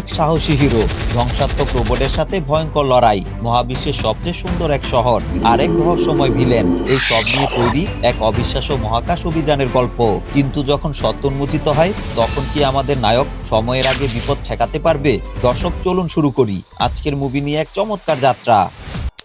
এক সাহসী হিরো। ধ্বংসাত্মক রোবটের সাথে ভয়ঙ্কর লড়াই। মহাবিশ্বের সবচেয়ে সুন্দর এক শহর। আর এক রহস্যময় ভিলেন। এই সব নিয়ে তৈরি এক অবিশ্বাস্য মহাকাশ অভিযানের গল্প। কিন্তু যখন সত্য উন্মোচিত হয়, তখন কি আমাদের নায়ক সময়ের আগে বিপদ ঠেকাতে পারবে? দর্শক, চলুন শুরু করি। আজকের মুভি নিয়ে এক চমৎকার যাত্রা।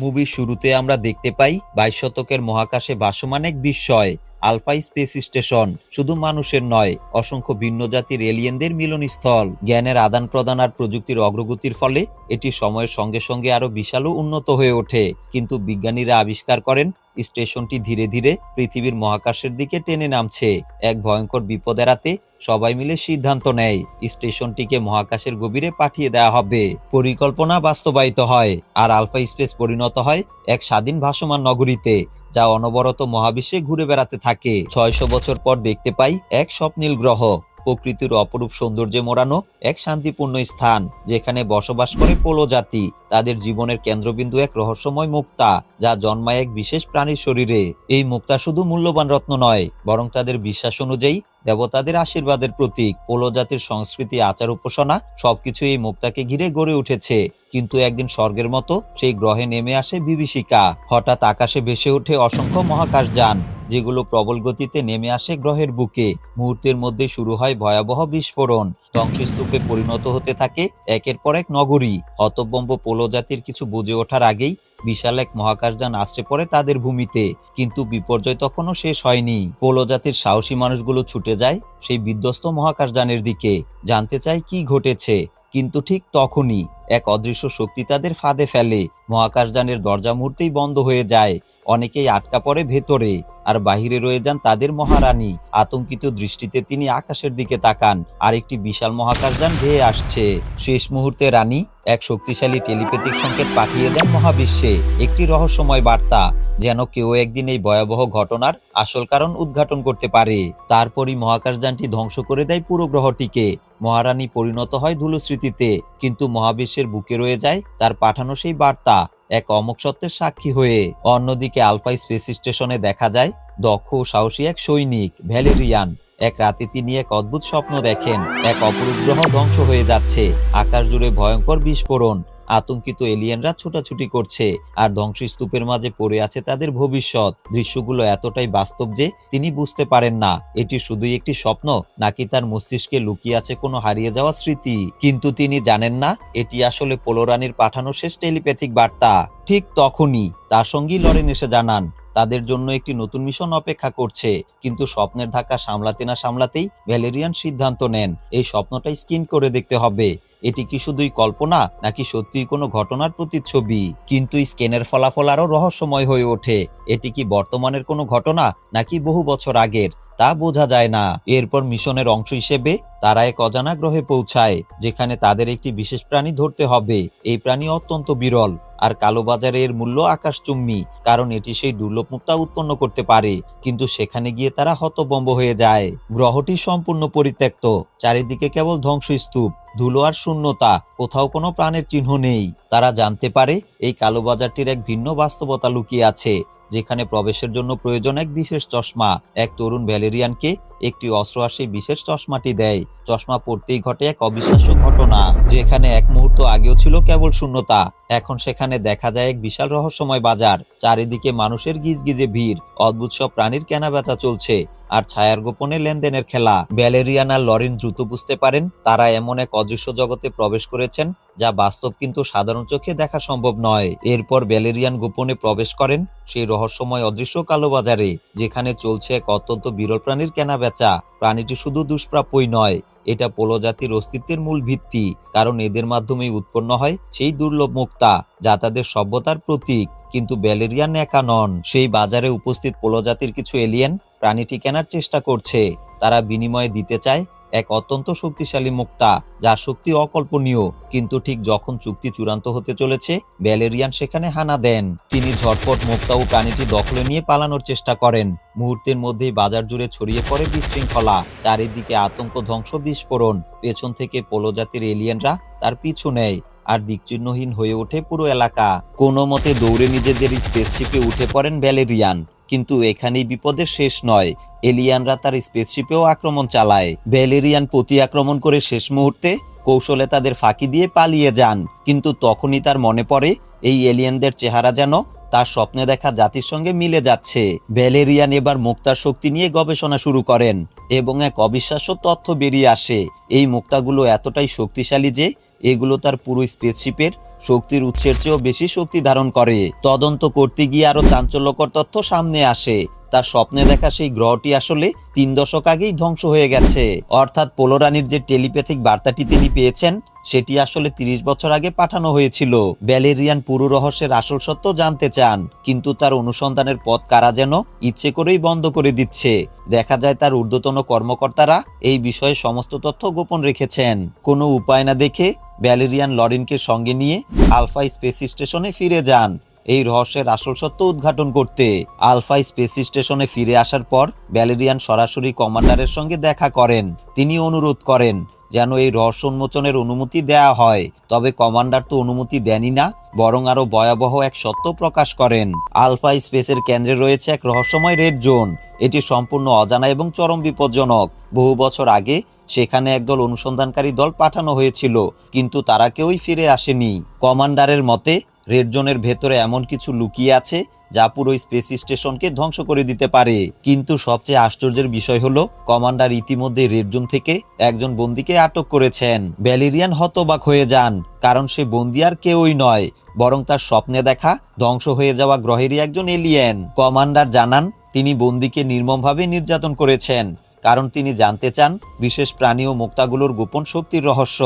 মুভির শুরুতে আমরা দেখতে পাই বাইশ শতকের মহাকাশে ভাসমান এক বিস্ময়। আলফা স্পেস স্টেশন শুধু মানুষের নয়, অসংখ্য ভিন্ন জাতির এলিয়েনদের মিলনস্থল। জ্ঞানের আদান প্রদান আর প্রযুক্তির অগ্রগতির ফলে এটি সময়ের সঙ্গে সঙ্গে আরও বিশাল উন্নত হয়ে ওঠে। কিন্তু বিজ্ঞানীরা আবিষ্কার করেন স্টেশনটি ধীরে ধীরে পৃথিবীর মহাকাশের দিকে টেনে নামছে। এক ভয়ঙ্কর বিপদ এড়াতে সবাই মিলে সিদ্ধান্ত নেয়, স্টেশনটিকে মহাকাশের গভীরে পাঠিয়ে দেওয়া হবে। পরিকল্পনা বাস্তবায়িত হয়, আর আলফা স্পেস পরিণত হয় এক স্বাধীন ভাসমান নগরীতে, যা অনবরত মহাবিশ্বে ঘুরে বেড়াতে থাকে। ছয়শো বছর পর দেখতে পাই এক স্বপ্নীল গ্রহ। প্রকৃতির অপরূপ সৌন্দর্যে মোড়ানো এক শান্তিপূর্ণ স্থান, যেখানে বসবাস করে পোলো জাতি। তাদের জীবনের কেন্দ্রবিন্দু এক রহস্যময় মুক্তা, যা জন্মায় এক বিশেষ প্রাণীর শরীরে। এই মুক্তা শুধু মূল্যবান রত্ন নয়, বরং তাদের বিশ্বাস অনুযায়ী দেবতাদের আশীর্বাদের প্রতীক। পোলো জাতির সংস্কৃতি, আচার উপাসনা সবকিছু এই মুক্তাকে ঘিরে গড়ে উঠেছে। কিন্তু একদিন স্বর্গের মতো সেই গ্রহে নেমে আসে বিভীষিকা। হঠাৎ আকাশে ভেসে ওঠে অসংখ্য মহাকাশযান। যেগুলো প্রবল গতিতে নেমে আসে গ্রহের বুকে। মুহূর্তের মধ্যে শুরু হয় ভয়াবহ বিস্ফোরণ। ধ্বংসস্তূপে পরিণত হতে থাকে একের পর এক নগরী। হতবম্ব পোলো জাতির কিছু বুঝে ওঠার আগেই বিশাল এক মহাকাশযান আসতে পড়ে তাদের ভূমিতে। কিন্তু বিপর্যয় তখনও শেষ হয়নি। পোলো জাতির সাহসী মানুষগুলো ছুটে যায় সেই বিধ্বস্ত মহাকাশযানের দিকে। জানতে চায় কি ঘটেছে, কিন্তু ঠিক তখনই এক অদৃশ্য শক্তি তাদের ফাঁদে ফেলে। মহাকাশযানের দরজা মুহূর্তেই বন্ধ হয়ে যায়। অনেকেই আটকা পড়ে ভেতরে। আর বাহিরে রয়ে যান তাদের মহারানী। আতঙ্কিত দৃষ্টিতে তিনি আকাশের দিকে তাকান। আর একটি বিশাল মহাকাশযান ধেয়ে আসছে। শেষ মুহূর্তে রানী এক শক্তিশালী টেলিপ্যাথিক সংকেত পাঠিয়ে দেন মহাবিশ্বে। একটি রহস্যময় বার্তা, যেন কেউ একদিন এই ভয়াবহ ঘটনার আসল কারণ উদ্ঘাটন করতে পারে। তারপরই মহাকাশযানটি ধ্বংস করে দেয় পুরো গ্রহটিকে। মহারানী পরিণত হয় ধুলোস্মৃতিতে কিন্তু মহাবিশ্বের বুকে রয়ে যায় তার পাঠানো সেই বার্তা। এক অমক সত্যের সাক্ষী হয়ে। অন্যদিকে আলফা স্পেস স্টেশনে দেখা যায়, দক্ষ সাহসী এক সৈনিক, ভ্যালেরিয়ান। এক রাতে তিনি এক অদ্ভুত স্বপ্ন দেখেন। এক অপরূপ গ্রহ ধ্বংস হয়ে যাচ্ছে। আকাশ জুড়ে ভয়ঙ্কর বিস্ফোরণ। আতঙ্কিত এলিয়েনরা ছোটাছুটি করছে, আর ধ্বংসস্তূপের মাঝে পড়ে আছে তাদের ভবিষ্যৎ। দৃশ্যগুলো এতটাই বাস্তব যে তিনি বুঝতে পারেন না, এটি শুধুই একটি স্বপ্ন, নাকি তার মস্তিষ্কে লুকিয়ে আছে কোনো হারিয়ে যাওয়া স্মৃতি। কিন্তু তিনি জানেন না, এটি আসলে পোলোরানির পাঠানো শেষ টেলিপ্যাথিক বার্তা। ঠিক তখনই, তার সঙ্গী লরেন এসে জানান, তাদের জন্য একটি নতুন মিশন অপেক্ষা করছে, কিন্তু স্বপ্নের ধাক্কা সামলাতে না সামলাতেই ভ্যালেরিয়ান সিদ্ধান্ত নেন। এই স্বপ্নটাই স্ক্রিন করে দেখতে হবে। এটি কি শুধুই কল্পনা, নাকি সত্যিই কোনো ঘটনার প্রতিচ্ছবি? কিন্তু স্ক্যানের ফলাফল আরও রহস্যময় হয়ে ওঠে। এটি কি বর্তমানের কোনো ঘটনা, নাকি বহু বছর আগের? তা বোঝা যায় না। এরপর মিশনের অংশ হিসেবে তারা এক অজানা গ্রহে পৌঁছায়, যেখানে তাদের একটি বিশেষ প্রাণী ধরতে হবে। এই প্রাণী অত্যন্ত বিরল। আর কালোবাজারে এর মূল্য আকাশচুম্বী, কারণ এটি সেই দুর্লভ মুক্তা উৎপন্ন করতে পারে, কিন্তু সেখানে গিয়ে তারা হতবম্ব হয়ে যায়। গ্রহটি সম্পূর্ণ পরিত্যক্ত, চারিদিকে কেবল ধ্বংসস্তূপ, ধুলো আর শূন্যতা, কোথাও কোনো প্রাণের চিহ্ন নেই। তারা জানতে পারে, এই কালোবাজারটির এক ভিন্ন বাস্তবতা লুকিয়ে আছে, যেখানে প্রবেশের জন্য প্রয়োজন এক বিশেষ চশমা, এক তরুণ ভ্যালেরিয়ানকে একটি অস্ত্র আসে, বিশেষ চশমাটি দেয়। চশমা পড়তেই ঘটে এক অবিশ্বাস্য ঘটনা, যেখানে এক মুহূর্ত আগেও ছিল কেবল শূন্যতা। এখন সেখানে দেখা যায় এক বিশাল রহস্যময় বাজার, চারিদিকে মানুষের গিজগিজে ভিড়, অদ্ভুত সব প্রাণীর কেনাবেচা চলছে। আর ছায়ার গোপনে লেনদেনের খেলা। ব্যালেরিয়ান লরিন দ্রুত বুঝতে পারেন, তারা এমন এক অদৃশ্য জগতে প্রবেশ করেছেন, যা বাস্তব কিন্তু সাধারণ চোখে দেখা সম্ভব নয়। এরপর ব্যালেরিয়ান গোপনে প্রবেশ করেন, সেই রহস্যময় অদৃশ্য কালো বাজারে যেখানে চলছে এক অত্যন্ত বিরল প্রাণীর কেনাবেচা। প্রাণীটি শুধু দুষ্প্রাপ্যই নয়, এটা পোলো জাতির অস্তিত্বের মূল ভিত্তি, কারণ এদের মাধ্যমেই উৎপন্ন হয় সেই দুর্লভ মুক্তা, যা তাদের সভ্যতার প্রতীক। কিন্তু ব্যালেরিয়ান একা নন, সেই বাজারে উপস্থিত পোলো জাতির কিছু এলিয়েন প্রাণীটি কেনার চেষ্টা করছে। তারা বিনিময়ে দিতে চায় এক অত্যন্ত শক্তিশালী মুক্তা, যার শক্তি অকল্পনীয়। কিন্তু ঠিক যখন চুক্তি চূড়ান্ত হতে চলেছে, ব্যালেরিয়ান সেখানে হানা দেন। তিনি ঝটপট মুক্তা ও প্রাণীটি দখলে নিয়ে পালানোর চেষ্টা করেন। মুহূর্তের মধ্যেই বাজার জুড়ে ছড়িয়ে পড়ে বিশৃঙ্খলা। চারিদিকে আতঙ্ক ধ্বংস বিস্ফোরণ। পেছন থেকে পোলো জাতির এলিয়েনরা তার পিছু নেয় আর দিকচিহ্নহীন হয়ে ওঠে পুরো এলাকা। কোনো মতে দৌড়ে নিজেদের স্পেসশিপে উঠে পড়েন ব্যালেরিয়ান। কিন্তু এখানেই বিপদের শেষ নয়। এলিয়ানরা তার স্পেসশিপেও আক্রমণ চালায়। ব্যালেরিয়ান প্রতি আক্রমণ করে শেষ মুহূর্তে কৌশলে তাদের ফাঁকি দিয়ে পালিয়ে যান। কিন্তু তখনই তার মনে পড়ে, এই এলিয়েনদের চেহারা যেন তার স্বপ্নে দেখা জাতির সঙ্গে মিলে যাচ্ছে। ভ্যালেরিয়ান এবার মুক্তার শক্তি নিয়ে গবেষণা শুরু করেন এবং এক অবিশ্বাস্য তথ্য বেরিয়ে আসে। এই মুক্তাগুলো এতটাই শক্তিশালী যে এগুলো তার পুরো স্পেসশিপের শক্তির উৎসের চেয়েও বেশি শক্তি ধারণ করে। তদন্ত করতে গিয়ে আরও চাঞ্চল্যকর তথ্য সামনে আসে। তার স্বপ্নে দেখা সেই গ্রহটি আসলে তিন দশক আগেই ধ্বংস হয়ে গেছে। অর্থাৎ পোলোরানির যে টেলিপ্যাথিক বার্তাটি তিনি পেয়েছেন সেটি আসলে তিরিশ বছর আগে পাঠানো হয়েছিল। ব্যালেরিয়ান পুরো রহস্যের আসল সত্য জানতে চান, কিন্তু তার অনুসন্ধানের পথ কারা যেন ইচ্ছে করেই বন্ধ করে দিচ্ছে। দেখা যায় তার ঊর্ধ্বতন কর্মকর্তারা এই বিষয়ে সমস্ত তথ্য গোপন রেখেছেন। কোনো উপায় না দেখে ব্যালেরিয়ান লরিনকে সঙ্গে নিয়ে আলফা স্পেস স্টেশনে ফিরে যান। এই রহস্যের আসল সত্য উদ্ঘাটন করতে আলফা স্পেস স্টেশনে ফিরে আসার পর ব্যালেরিয়ান সরাসরি কমান্ডারের সঙ্গে দেখা করেন। তিনি অনুরোধ করেন যেন এই রহস্য উন্মোচনের অনুমতি দেয়া হয়। তবে কমান্ডার তো অনুমতি দেনই না, বরং আরও ভয়াবহ এক সত্য প্রকাশ করেন। আলফা স্পেসের কেন্দ্রে রয়েছে এক রহস্যময় রেড জোন। এটি সম্পূর্ণ অজানা এবং চরম বিপজ্জনক। বহু বছর আগে সেখানে একদল অনুসন্ধানকারী দল পাঠানো হয়েছিল, কিন্তু তারা কেউই ফিরে আসেনি। কমান্ডারের মতে রেড জোনের ভেতরে এমন কিছু লুকিয়ে আছে যা পুরো স্পেস স্টেশনকে ধ্বংস করে দিতে পারে। কিন্তু সবচেয়ে আশ্চর্যের বিষয় হলো, কমান্ডার ইতিমধ্যে রেড জোন থেকে একজন বন্দীকে আটক করেছেন। ব্যালেরিয়ান হতবাক হয়ে যান, কারণ সে বন্দি আর কেউই নয়, বরং তার স্বপ্নে দেখা ধ্বংস হয়ে যাওয়া গ্রহেরই একজন এলিয়েন কমান্ডার জানান, তিনি বন্দিকে নির্মমভাবে নির্যাতন করেছেন, কারণ তিনি জানতে চান বিশেষ প্রাণী ও মুক্তাগুলোর গোপন শক্তির রহস্য।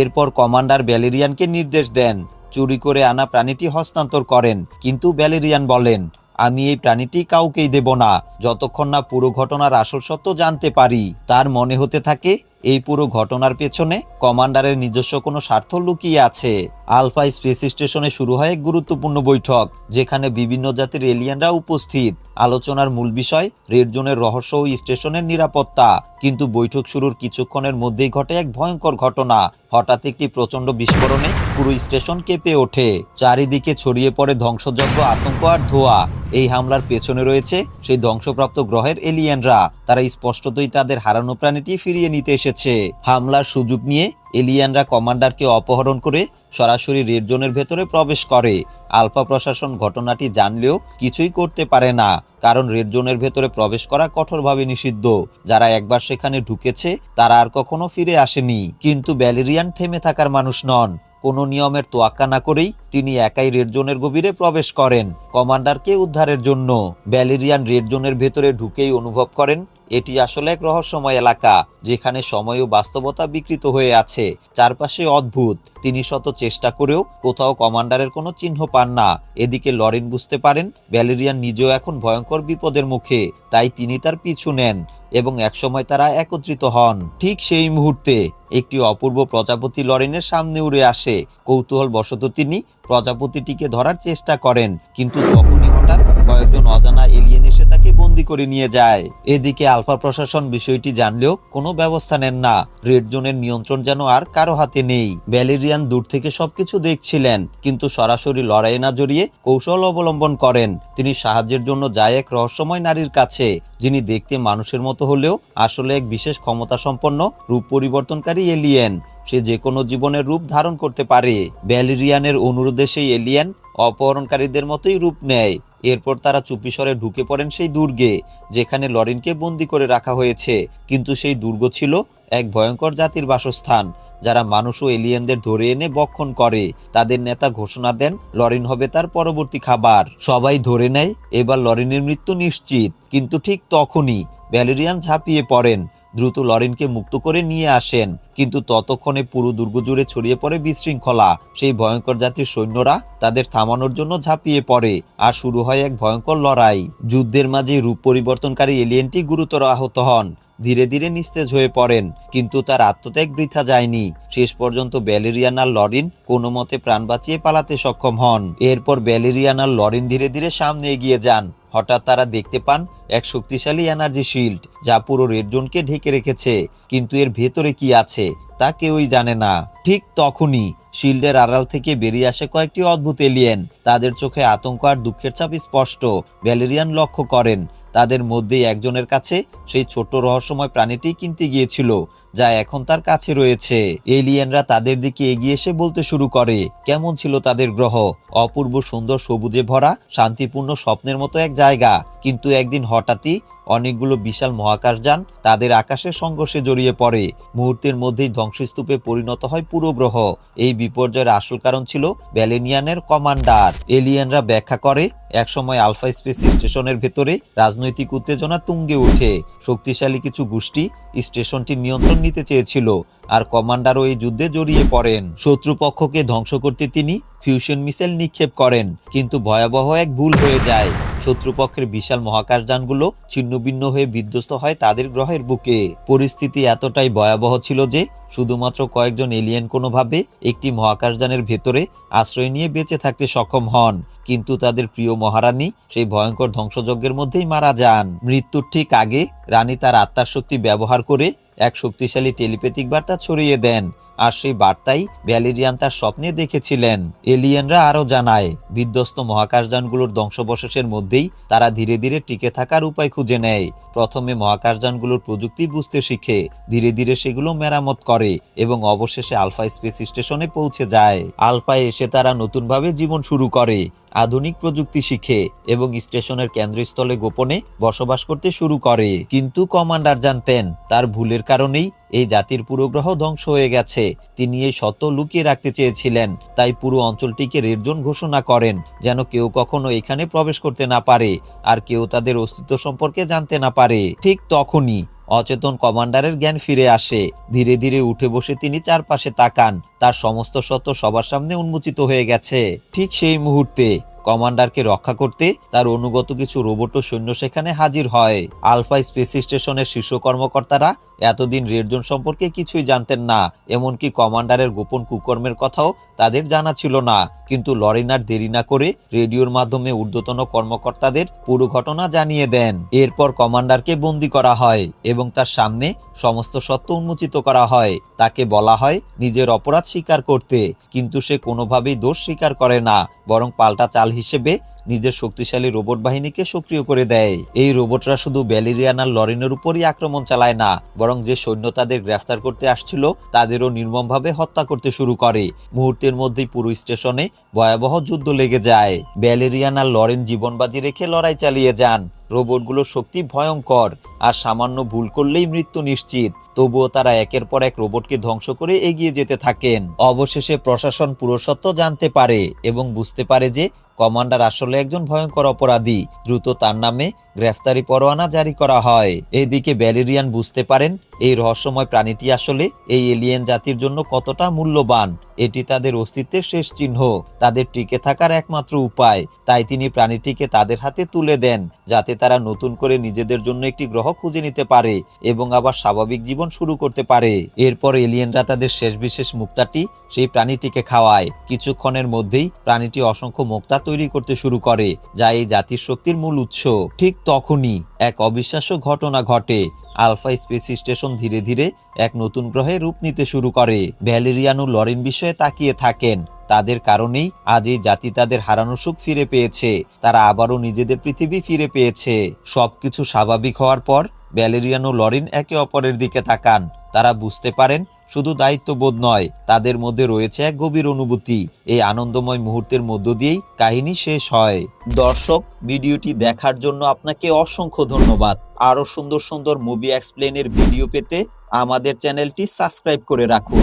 এরপর কমান্ডার ব্যালেরিয়ানকে নির্দেশ দেন চুরি করে আনা প্রাণীটি হস্তান্তর করেন। কিন্তু ব্যালেরিয়ান বলেন, আমি এই প্রাণীটি কাউকেই দেব না। যতক্ষণ না পুরো ঘটনার আসল সত্য জানতে পারি, তার মনে হতে থাকে এই পুরো ঘটনার পেছনে কমান্ডারের নিজস্ব কোনো স্বার্থ লুকিয়ে আছে। আলফা স্পেস স্টেশনে শুরু হয় এক গুরুত্বপূর্ণ বৈঠক, যেখানে বিভিন্ন জাতির এলিয়ানরা উপস্থিত। আলোচনার মূল বিষয় রেড জোনের রহস্য ও স্টেশনের নিরাপত্তা। কিন্তু বৈঠক শুরুর কিছুক্ষণের মধ্যেই ঘটে এক ভয়ঙ্কর ঘটনা। হঠাৎ একটি প্রচণ্ড বিস্ফোরণে পুরো স্টেশন কেঁপে ওঠে। চারিদিকে ছড়িয়ে পড়ে ধ্বংসযজ্ঞ আতঙ্ক আর ধোয়া। এই হামলার পেছনে রয়েছে সেই ধ্বংসপ্রাপ্ত গ্রহের এলিয়েনরা। তারা স্পষ্টতই তাদের হারানো প্রাণীটি ফিরিয়ে নিতে এসেছে। হামলার সুযোগ নিয়ে এলিয়ানরা কমান্ডারকে অপহরণ করে সরাসরি রেড জোনের ভেতরে প্রবেশ করে। আলফা প্রশাসন ঘটনাটি জানলেও কিছুই করতে পারে না, কারণ রেড জোনের ভেতরে প্রবেশ করা কঠোরভাবে নিষিদ্ধ। যারা একবার সেখানে ঢুকেছে, তারা আর কখনো ফিরে আসেনি। কিন্তু ব্যালেরিয়ান থেমে থাকার মানুষ নন। কোনো নিয়মের তোয়াক্কা না করেই তিনি একাই রেড জোনের গভীরে প্রবেশ করেন, কমান্ডারকে উদ্ধারের জন্য। ব্যালেরিয়ান রেড জোনের ভেতরে ঢুকেই অনুভব করেন এটি আসলে এক রহস্যময় এলাকা, যেখানে সময় ও বাস্তবতা বিকৃত হয়ে আছে। চারপাশে অদ্ভুত। তিনি শত চেষ্টা করেও কোথাও কমান্ডারের কোনো চিহ্ন পান না। এদিকে লরেন বুঝতে পারেন ব্যালেরিয়ান নিজেও এখন ভয়ঙ্কর বিপদের মুখে। তাই তিনি তার পিছু নেন এবং একসময় তারা একত্রিত হন। ঠিক সেই মুহূর্তে একটি অপূর্ব প্রজাপতি লরেনের সামনে উড়ে আসে। কৌতূহল বশত তিনি প্রজাপতিটিকে ধরার চেষ্টা করেন, কিন্তু তখনই হঠাৎ কয়েকজন অজানা এলিয়েন এসে তাকে বন্দি করে নিয়ে যায়। এদিকে আলফা প্রশাসন বিষয়টি জানলেও কোনো ব্যবস্থা নেন না। রেড জোনের নিয়ন্ত্রণ যেন আর কারও হাতে নেই। ব্যালেরিয়ান দূর থেকে সবকিছু দেখছিলেন, কিন্তু সরাসরি লড়াই না জড়িয়ে কৌশল অবলম্বন করেন। তিনি সাহায্যের জন্য যায় এক রহস্যময় নারীর কাছে, যিনি দেখতে মানুষের মতো হলেও আসলে এক বিশেষ ক্ষমতা সম্পন্ন রূপ পরিবর্তনকারী এলিয়েন সে যে কোনো জীবনের রূপ ধারণ করতে পারে। ব্যালেরিয়ানের অনুরোধে সেই এলিয়েন অপহরণকারীদের মতোই রূপ নেয়। এরপর তারা চুপিসরে ঢুকে পড়েন সেই দুর্গে, যেখানে লরিনকে বন্দি করে রাখা হয়েছে। কিন্তু সেই দুর্গ ছিল এক ভয়ঙ্কর জাতির বাসস্থান, যারা মানুষ ও এলিয়েনদের ধরে এনে বক্ষণ করে। তাদের নেতা ঘোষণা দেন, লরিন হবে তার পরবর্তী খাবার। সবাই ধরে নেয়, এবার লরিনের মৃত্যু নিশ্চিত। কিন্তু ঠিক তখনই ব্যালেরিয়ান ঝাঁপিয়ে পড়েন। দ্রুত লরিনকে মুক্ত করে নিয়ে আসেন। কিন্তু ততক্ষণে পুরো দুর্গ জুড়ে ছড়িয়ে পড়ে বিশৃঙ্খলা। সেই ভয়ঙ্কর জাতির সৈন্যরা তাদের থামানোর জন্য ঝাঁপিয়ে পড়ে। আর শুরু হয় এক ভয়ঙ্কর লড়াই। যুদ্ধের মাঝে রূপ পরিবর্তনকারী এলিয়েনটি গুরুতর আহত হন। ধীরে ধীরে নিস্তেজ হয়ে পড়েন, কিন্তু তার আত্মত্যাগ বৃথা যায়নি। শেষ পর্যন্ত ব্যালেরিয়ান আর লরিন কোনো মতে প্রাণ বাঁচিয়ে পালাতে সক্ষম হন। এরপর ব্যালেরিয়ান আর লরিন ধীরে ধীরে সামনে এগিয়ে যান। হঠাৎ তারা দেখতে পান এক শক্তিশালী এনার্জি শিল্ড যা পুরো রেড জোনকে ঢেকে রেখেছে। কিন্তু এর ভেতরে কি আছে, তা কেউই জানে না। ঠিক তখনই শিল্ডের আড়াল থেকে বেরিয়ে আসে কয়েকটি অদ্ভুত এলিয়েন তাদের চোখে আতঙ্ক আর দুঃখের ছাপ স্পষ্ট। ব্যালেরিয়ান লক্ষ্য করেন তাদের মধ্যেই একজনের কাছে সেই ছোট্ট রহস্যময় প্রাণীটি কিনতে গিয়েছিল, যা এখন তার কাছে রয়েছে। এলিয়েনরা তাদের দিকে এগিয়ে এসে বলতে শুরু করে, কেমন ছিল তাদের গ্রহ? অপূর্ব সুন্দর সবুজে ভরা, শান্তিপূর্ণ স্বপ্নের মতো এক জায়গা। কিন্তু একদিন হঠাৎই অনেকগুলো বিশাল মহাকাশযান তাদের আকাশের সংঘর্ষে জড়িয়ে পড়ে। মুহূর্তের মধ্যেই ধ্বংসস্তূপে পরিণত হয় পুরো গ্রহ। এই বিপর্যয়ের আসল কারণ ছিল ব্যালেনিয়ানের কমান্ডার। এলিয়েনরা ব্যাখ্যা করে, একসময় আলফা স্পেস স্টেশনের ভেতরে রাজনৈতিক উত্তেজনা তুঙ্গে ওঠে। শক্তিশালী কিছু গোষ্ঠী স্টেশনটির নিয়ন্ত্রণ নিতে চেয়েছিল। আর কমান্ডারও এই যুদ্ধে জড়িয়ে পড়েন। শত্রুপক্ষকে ধ্বংস করতে তিনি ফিউশন মিসাইল নিক্ষেপ করেন, কিন্তু ভয়াবহ এক ভুল হয়ে যায়। শত্রুপক্ষের বিশাল মহাকাশযানগুলো ছিন্নভিন্ন হয়ে বিধ্বস্ত হয় তাদের গ্রহের বুকে। পরিস্থিতি এতটাই ভয়াবহ ছিল যে, শুধুমাত্র কয়েকজন এলিয়েন কোনোভাবে একটি মহাকাশযানের ভেতরে আশ্রয় নিয়ে বেঁচে থাকতে সক্ষম হন। কিন্তু তাদের প্রিয় মহারানী সেই ভয়ঙ্কর ধ্বংসযজ্ঞের মধ্যেই মারা যান। মৃত্যুর ঠিক আগে রানী তার আত্মার শক্তি ব্যবহার করে এক শক্তিশালী টেলিপ্যাথিক বার্তা ছড়িয়ে দেন আর সেই বার্তাই ভ্যালেরিয়ান তার স্বপ্নে দেখেছিলেন। এলিয়েনরা আরও জানায়, বিধ্বস্ত মহাকাশযানগুলোর ধ্বংসবশেষের মধ্যেই তারা ধীরে ধীরে টিকে থাকার উপায় খুঁজে নেয়। প্রথমে মহাকাশযানগুলোর প্রযুক্তি বুঝতে শিখে ধীরে ধীরে সেগুলো মেরামত করে এবং অবশেষে আলফা স্পেস স্টেশনে পৌঁছে যায়। আলফায় এসে তারা নতুনভাবে জীবন শুরু করে, আধুনিক প্রযুক্তি শিখে এবং স্টেশনের কেন্দ্রস্থলে গোপনে বসবাস করতে শুরু করে। কিন্তু কমান্ডার জানতেন, তার ভুলের কারণেই এই জাতির পুরো গ্রহ ধ্বংস হয়ে গেছে। তিনি এই শত লুকিয়ে রাখতে চেয়েছিলেন, তাই পুরো অঞ্চলটিকে রেড জোন ঘোষণা করেন, যেন কেউ কখনো এখানে প্রবেশ করতে না পারে, আর কেউ তাদের অস্তিত্ব সম্পর্কে জানতে না পারে। ঠিক তখনই অচেতন কমান্ডারের জ্ঞান ফিরে আসে। ধীরে ধীরে উঠে বসে তিনি চারপাশে তাকান। তার সমস্ত সত্য সবার সামনে উন্মোচিত হয়ে গেছে। ঠিক সেই মুহূর্তে কমান্ডারকে রক্ষা করতে তার অনুগত কিছু রোবট ও সৈন্য সেখানে হাজির হয়। আলফা স্পেস স্টেশনের শীর্ষ কর্মকর্তারা এতদিন রেড জোন সম্পর্কে কিছুই জানতেন না, এমনকি কমান্ডারের গোপন কুকর্মের কথাও তাদের জানা ছিল না। কিন্তু লরিনার দেরি না করে রেডিওর মাধ্যমে ঊর্ধ্বতন কর্মকর্তাদের পুরো ঘটনা জানিয়ে দেন। এরপর কমান্ডারকে বন্দি করা হয় এবং তার সামনে সমস্ত সত্য উন্মোচিত করা হয়। তাকে বলা হয় নিজের অপরাধ স্বীকার করতে, কিন্তু সে কোনোভাবেই দোষ স্বীকার করে না, বরং পাল্টা চাল হিসেবে নিজের শক্তিশালী রোবট বাহিনীকে সক্রিয় করে দেয়। এই রোবটরা শুধু ব্যালেরিয়ান আর লরিনের উপরই আক্রমণ চালায় না, বরং যে সৈন্য তাদের গ্রেফতার করতে আসছিল, তাদেরও নির্মমভাবে হত্যা করতে শুরু করে। মুহূর্তের মধ্যেই পুরো স্টেশনে ভয়াবহ যুদ্ধ লেগে যায়। ব্যালেরিয়ান আর লরেন জীবনবাজি রেখে লড়াই চালিয়ে যান। রোবটগুলোর শক্তি ভয়ঙ্কর, আর সামান্য ভুল করলেই মৃত্যু নিশ্চিত। তবুও তারা একের পর এক রোবটকে ধ্বংস করে এগিয়ে যেতে থাকেন। অবশেষে প্রশাসন পুরসত্ব জানতে পারে এবং বুঝতে পারে যে কমান্ডার আসলে একজন ভয়ঙ্কর অপরাধী। দ্রুত তার নামে গ্রেফতারি পরোয়ানা জারি করা হয়। এদিকে ব্যালেরিয়ান বুঝতে পারেন এই রহস্যময় প্রাণীটি আসলে এই এলিয়েন জাতির জন্য কতটা মূল্যবান? এটি তাদের অস্তিত্বের শেষ চিহ্ন। তাদের টিকে থাকার একমাত্র উপায়। তাই তিনি প্রাণীটিকে তাদের হাতে তুলে দেন, যাতে তারা নতুন করে নিজেদের জন্য একটি গ্রহ খুঁজে নিতে পারে এবং আবার স্বাভাবিক জীবন শুরু করতে পারে। এরপর এলিয়েনরা তাদের শেষ বিশেষ মুক্তাটি সেই প্রাণীটিকে খাওয়ায়। কিছুক্ষণের মধ্যেই প্রাণীটি অসংখ্য মুক্তা তৈরি করতে শুরু করে, যা এই জাতির শক্তির মূল উৎস। ঠিক তখনই এক অবিশ্বাস্য ঘটনা ঘটে। আলফা স্পেস স্টেশন ধীরে ধীরে এক নতুন গ্রহে রূপ নিতে শুরু করে। ভ্যালেরিয়ানো লরিন বিষয়ে তাকিয়ে থাকেন। তাদের কারণেই আজ এই জাতি তাদের হারানো সুখ ফিরে পেয়েছে। তারা আবারও নিজেদের পৃথিবী ফিরে পেয়েছে। সবকিছু স্বাভাবিক হওয়ার পর ব্যালেরিয়ানো লরিন একে অপরের দিকে তাকান। তারা বুঝতে পারেন শুধু দায়িত্ববোধ নয়, তাদের মধ্যে রয়েছে এক গভীর অনুভূতি। এই আনন্দময় মুহূর্তের মধ্য দিয়েই কাহিনী শেষ হয়। দর্শক, ভিডিওটি দেখার জন্য আপনাকে অসংখ্য ধন্যবাদ। আরও সুন্দর সুন্দর মুভি এক্সপ্লেনের ভিডিও পেতে আমাদের চ্যানেলটি সাবস্ক্রাইব করে রাখুন।